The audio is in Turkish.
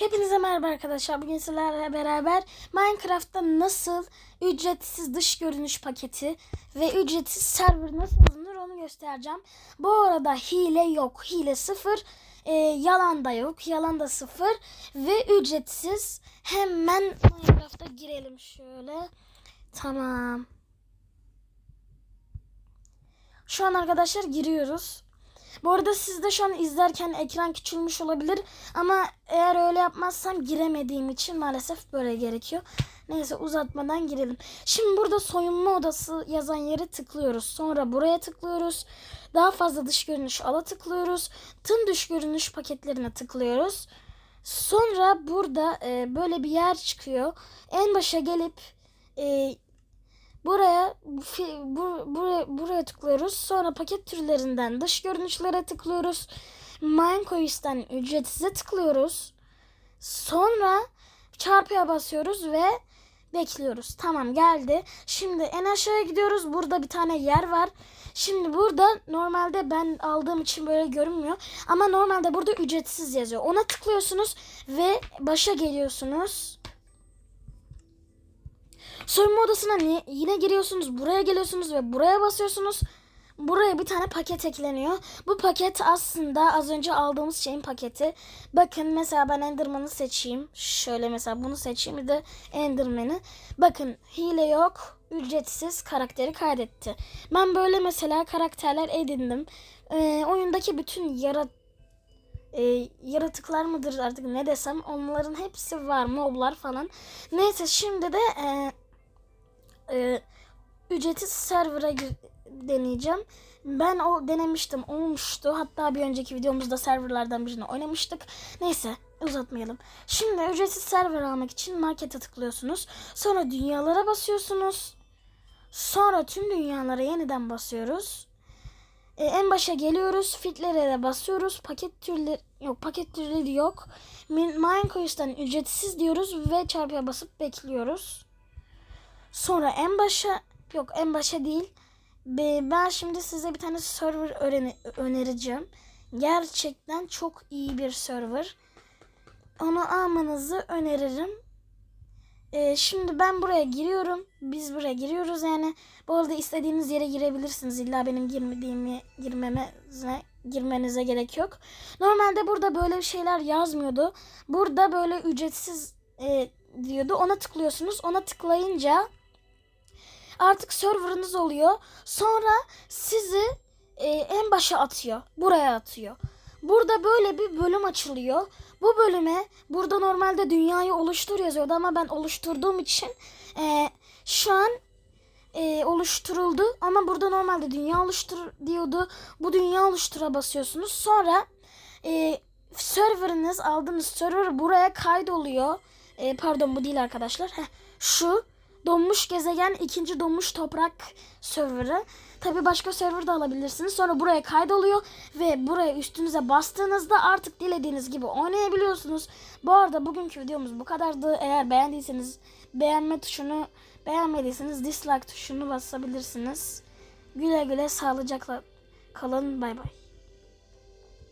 Hepinize merhaba arkadaşlar. Bugün sizlerle beraber Minecraft'ta nasıl ücretsiz dış görünüş paketi ve ücretsiz server nasıl alınır onu göstereceğim. Bu arada hile yok. Hile sıfır. Ee, yalan da yok. Yalan da sıfır. Ve ücretsiz. Hemen Minecraft'a girelim şöyle. Tamam. Şu an arkadaşlar giriyoruz. Bu arada siz de şu an izlerken ekran küçülmüş olabilir. Ama eğer öyle yapmazsam giremediğim için maalesef böyle gerekiyor. Neyse uzatmadan girelim. Şimdi burada soyunma odası yazan yere tıklıyoruz. Sonra buraya tıklıyoruz. Daha fazla dış görünüş ala tıklıyoruz. Tüm dış görünüş paketlerine tıklıyoruz. Sonra burada e, böyle bir yer çıkıyor. En başa gelip e, Buraya bu, buraya buraya tıklıyoruz. Sonra paket türlerinden dış görünüşlere tıklıyoruz. Minecoin'den ücretsize tıklıyoruz. Sonra çarpıya basıyoruz ve bekliyoruz. Tamam geldi. Şimdi en aşağıya gidiyoruz. Burada bir tane yer var. Şimdi burada normalde ben aldığım için böyle görünmüyor. Ama normalde burada ücretsiz yazıyor. Ona tıklıyorsunuz ve başa geliyorsunuz. Soyunma odasına ni- yine giriyorsunuz. Buraya geliyorsunuz ve buraya basıyorsunuz. Buraya bir tane paket ekleniyor. Bu paket aslında az önce aldığımız şeyin paketi. Bakın mesela ben Enderman'ı seçeyim. Şöyle mesela bunu seçeyim bir de Enderman'ı. Bakın hile yok. Ücretsiz karakteri kaydetti. Ben böyle mesela karakterler edindim. Ee, oyundaki bütün yarat e, yaratıklar mıdır artık ne desem onların hepsi var moblar falan. Neyse şimdi de e, e, ücretsiz server'a deneyeceğim. Ben o denemiştim olmuştu. Hatta bir önceki videomuzda serverlardan birini oynamıştık. Neyse uzatmayalım. Şimdi ücretsiz server almak için markete tıklıyorsunuz. Sonra dünyalara basıyorsunuz. Sonra tüm dünyalara yeniden basıyoruz. E, en başa geliyoruz. Fitlere de basıyoruz. Paket türleri yok. Paket türleri yok. Min- Minecoin'den ücretsiz diyoruz ve çarpıya basıp bekliyoruz. Sonra en başa yok en başa değil. Be- Ben şimdi size bir tane server önereceğim. Gerçekten çok iyi bir server. Onu almanızı öneririm. Ee, şimdi ben buraya giriyorum. Biz buraya giriyoruz yani. Bu arada istediğiniz yere girebilirsiniz. İlla benim girmediğimi girmemize girmenize gerek yok. Normalde burada böyle şeyler yazmıyordu. Burada böyle ücretsiz e, diyordu. Ona tıklıyorsunuz. Ona tıklayınca artık serverınız oluyor. Sonra sizi e, en başa atıyor. Buraya atıyor. Burada böyle bir bölüm açılıyor. Bu bölüme burada normalde dünyayı oluştur yazıyordu ama ben oluşturduğum için e, şu an e, oluşturuldu. Ama burada normalde dünya oluştur diyordu. Bu dünya oluştura basıyorsunuz. Sonra e, serverınız aldığınız server buraya kaydoluyor. E, pardon bu değil arkadaşlar. Heh, şu donmuş gezegen ikinci donmuş toprak serverı. Tabi başka server da alabilirsiniz. Sonra buraya kaydoluyor ve buraya üstünüze bastığınızda artık dilediğiniz gibi oynayabiliyorsunuz. Bu arada bugünkü videomuz bu kadardı. Eğer beğendiyseniz beğenme tuşunu beğenmediyseniz dislike tuşunu basabilirsiniz. Güle güle sağlıcakla kalın. Bay bay.